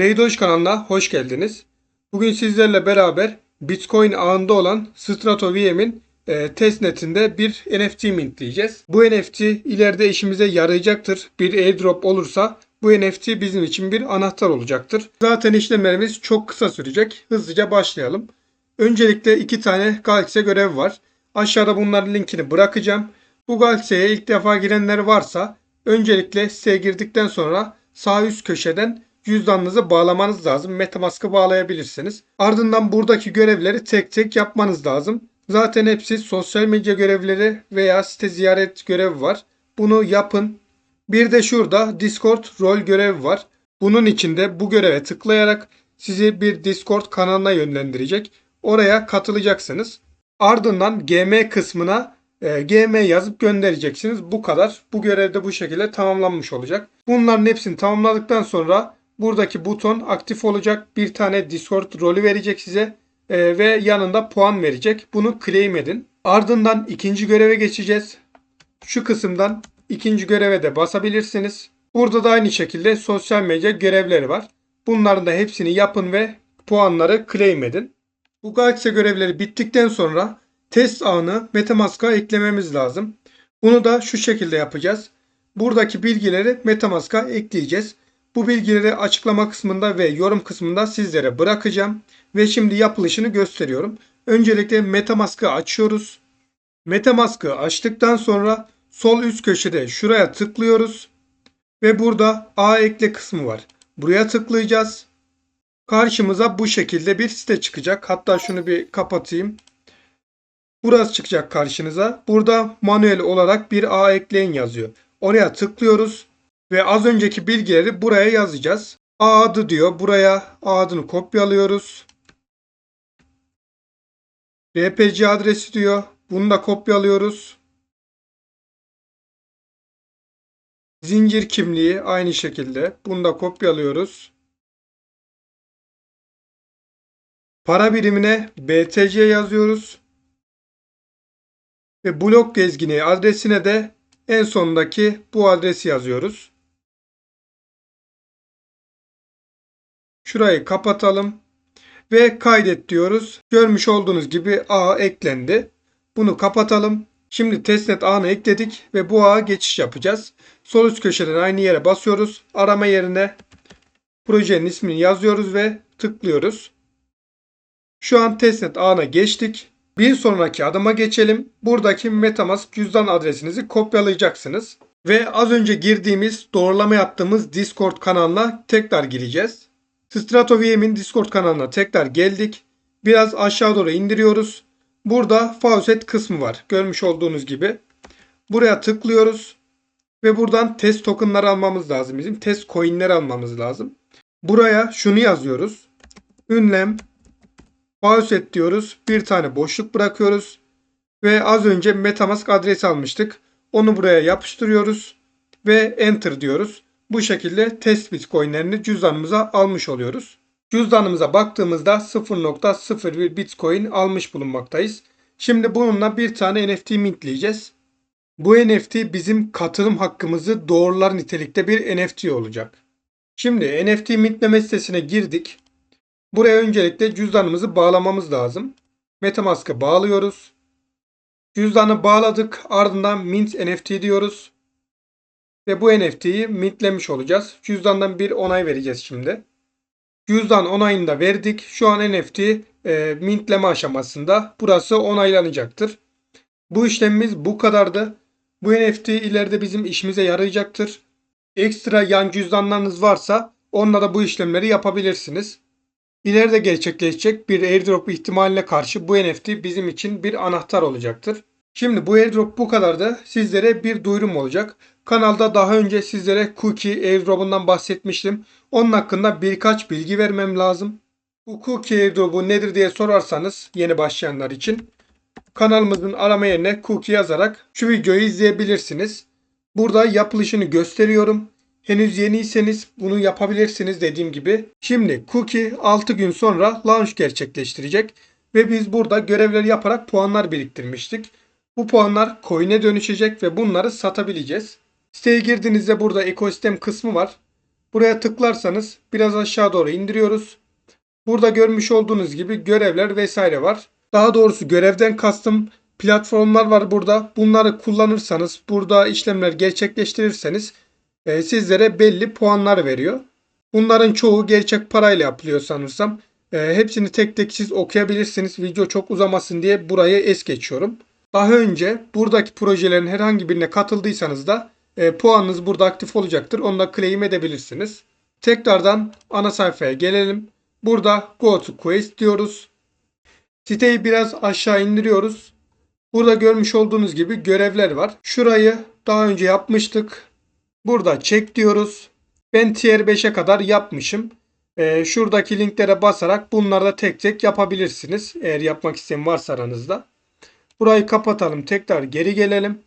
Tradeoş kanalına hoş geldiniz. Bugün sizlerle beraber Bitcoin ağında olan Strato VM'in e, testnetinde bir NFT mintleyeceğiz. Bu NFT ileride işimize yarayacaktır. Bir airdrop olursa bu NFT bizim için bir anahtar olacaktır. Zaten işlemlerimiz çok kısa sürecek. Hızlıca başlayalım. Öncelikle iki tane Galaxy görev var. Aşağıda bunların linkini bırakacağım. Bu Galaxy'ye ilk defa girenler varsa öncelikle siteye girdikten sonra sağ üst köşeden cüzdanınızı bağlamanız lazım. Metamask'ı bağlayabilirsiniz. Ardından buradaki görevleri tek tek yapmanız lazım. Zaten hepsi sosyal medya görevleri veya site ziyaret görevi var. Bunu yapın. Bir de şurada Discord rol görevi var. Bunun içinde bu göreve tıklayarak sizi bir Discord kanalına yönlendirecek. Oraya katılacaksınız. Ardından GM kısmına e, GM yazıp göndereceksiniz. Bu kadar. Bu görev de bu şekilde tamamlanmış olacak. Bunların hepsini tamamladıktan sonra buradaki buton aktif olacak. Bir tane Discord rolü verecek size e, ve yanında puan verecek. Bunu claim edin. Ardından ikinci göreve geçeceğiz. Şu kısımdan ikinci göreve de basabilirsiniz. Burada da aynı şekilde sosyal medya görevleri var. Bunların da hepsini yapın ve puanları claim edin. Bu Galaxy görevleri bittikten sonra test ağını Metamask'a eklememiz lazım. Bunu da şu şekilde yapacağız. Buradaki bilgileri Metamask'a ekleyeceğiz. Bu bilgileri açıklama kısmında ve yorum kısmında sizlere bırakacağım. Ve şimdi yapılışını gösteriyorum. Öncelikle Metamask'ı açıyoruz. Metamask'ı açtıktan sonra sol üst köşede şuraya tıklıyoruz. Ve burada A ekle kısmı var. Buraya tıklayacağız. Karşımıza bu şekilde bir site çıkacak. Hatta şunu bir kapatayım. Burası çıkacak karşınıza. Burada manuel olarak bir A ekleyin yazıyor. Oraya tıklıyoruz ve az önceki bilgileri buraya yazacağız. A adı diyor. Buraya A adını kopyalıyoruz. RPC adresi diyor. Bunu da kopyalıyoruz. Zincir kimliği aynı şekilde. Bunu da kopyalıyoruz. Para birimine BTC yazıyoruz. Ve blok gezgini adresine de en sondaki bu adresi yazıyoruz. Şurayı kapatalım. Ve kaydet diyoruz. Görmüş olduğunuz gibi ağ eklendi. Bunu kapatalım. Şimdi testnet ağını ekledik ve bu ağa geçiş yapacağız. Sol üst köşeden aynı yere basıyoruz. Arama yerine projenin ismini yazıyoruz ve tıklıyoruz. Şu an testnet ağına geçtik. Bir sonraki adıma geçelim. Buradaki Metamask cüzdan adresinizi kopyalayacaksınız. Ve az önce girdiğimiz, doğrulama yaptığımız Discord kanalına tekrar gireceğiz. Strato VM'in Discord kanalına tekrar geldik. Biraz aşağı doğru indiriyoruz. Burada faucet kısmı var. Görmüş olduğunuz gibi. Buraya tıklıyoruz. Ve buradan test tokenları almamız lazım. Bizim test coinleri almamız lazım. Buraya şunu yazıyoruz. Ünlem Faucet diyoruz. Bir tane boşluk bırakıyoruz. Ve az önce Metamask adresi almıştık. Onu buraya yapıştırıyoruz. Ve Enter diyoruz. Bu şekilde test bitcoinlerini cüzdanımıza almış oluyoruz. Cüzdanımıza baktığımızda 0.01 bitcoin almış bulunmaktayız. Şimdi bununla bir tane NFT mintleyeceğiz. Bu NFT bizim katılım hakkımızı doğrular nitelikte bir NFT olacak. Şimdi NFT mintleme sitesine girdik. Buraya öncelikle cüzdanımızı bağlamamız lazım. Metamask'a bağlıyoruz. Cüzdanı bağladık. Ardından Mint NFT diyoruz. Ve bu NFT'yi mintlemiş olacağız. Cüzdandan bir onay vereceğiz şimdi. Cüzdan onayını da verdik. Şu an NFT e, mintleme aşamasında. Burası onaylanacaktır. Bu işlemimiz bu kadardı. Bu NFT ileride bizim işimize yarayacaktır. Ekstra yan cüzdanlarınız varsa onunla da bu işlemleri yapabilirsiniz. İleride gerçekleşecek bir airdrop ihtimaline karşı bu NFT bizim için bir anahtar olacaktır. Şimdi bu airdrop bu kadardı. Sizlere bir duyurum olacak. Kanalda daha önce sizlere cookie airdrop'undan bahsetmiştim. Onun hakkında birkaç bilgi vermem lazım. Bu cookie airdrop'u nedir diye sorarsanız yeni başlayanlar için kanalımızın arama yerine cookie yazarak şu videoyu izleyebilirsiniz. Burada yapılışını gösteriyorum. Henüz yeniyseniz bunu yapabilirsiniz dediğim gibi. Şimdi cookie 6 gün sonra launch gerçekleştirecek. Ve biz burada görevleri yaparak puanlar biriktirmiştik. Bu puanlar coin'e dönüşecek ve bunları satabileceğiz. Siteye girdiğinizde burada ekosistem kısmı var. Buraya tıklarsanız biraz aşağı doğru indiriyoruz. Burada görmüş olduğunuz gibi görevler vesaire var. Daha doğrusu görevden kastım platformlar var burada. Bunları kullanırsanız, burada işlemler gerçekleştirirseniz e, sizlere belli puanlar veriyor. Bunların çoğu gerçek parayla yapılıyor sanırsam. E, hepsini tek tek siz okuyabilirsiniz. Video çok uzamasın diye burayı es geçiyorum. Daha önce buradaki projelerin herhangi birine katıldıysanız da e, puanınız burada aktif olacaktır. Onu da claim edebilirsiniz. Tekrardan ana sayfaya gelelim. Burada Go to Quest diyoruz. Siteyi biraz aşağı indiriyoruz. Burada görmüş olduğunuz gibi görevler var. Şurayı daha önce yapmıştık. Burada check diyoruz. Ben tier 5'e kadar yapmışım. Ee, şuradaki linklere basarak bunları da tek tek yapabilirsiniz. Eğer yapmak isteyen varsa aranızda. Burayı kapatalım. Tekrar geri gelelim.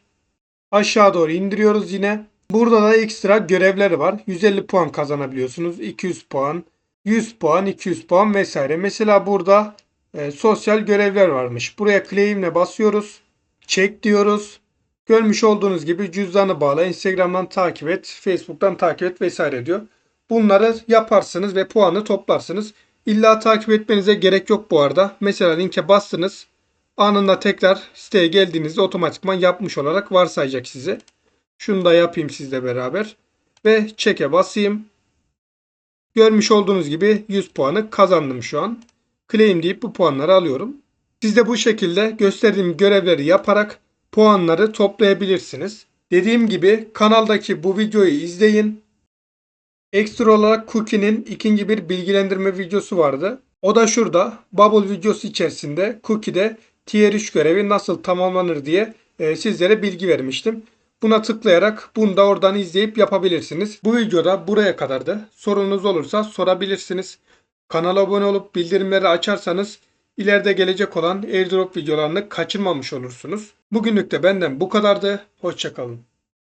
Aşağı doğru indiriyoruz yine. Burada da ekstra görevler var. 150 puan kazanabiliyorsunuz. 200 puan, 100 puan, 200 puan vesaire. Mesela burada e, sosyal görevler varmış. Buraya claim'le basıyoruz. Check diyoruz. Görmüş olduğunuz gibi cüzdanı bağla, Instagram'dan takip et, Facebook'tan takip et vesaire diyor. Bunları yaparsınız ve puanı toplarsınız. İlla takip etmenize gerek yok bu arada. Mesela linke bastınız. Anında tekrar siteye geldiğinizde otomatikman yapmış olarak varsayacak sizi. Şunu da yapayım sizle beraber. Ve çeke basayım. Görmüş olduğunuz gibi 100 puanı kazandım şu an. Claim deyip bu puanları alıyorum. Siz de bu şekilde gösterdiğim görevleri yaparak puanları toplayabilirsiniz. Dediğim gibi kanaldaki bu videoyu izleyin. Ekstra olarak Cookie'nin ikinci bir bilgilendirme videosu vardı. O da şurada. Bubble videosu içerisinde Cookie'de Tier 3 görevi nasıl tamamlanır diye e, sizlere bilgi vermiştim. Buna tıklayarak bunu da oradan izleyip yapabilirsiniz. Bu videoda buraya kadardı. Sorunuz olursa sorabilirsiniz. Kanala abone olup bildirimleri açarsanız ileride gelecek olan airdrop videolarını kaçırmamış olursunuz. Bugünlük de benden bu kadardı. Hoşçakalın.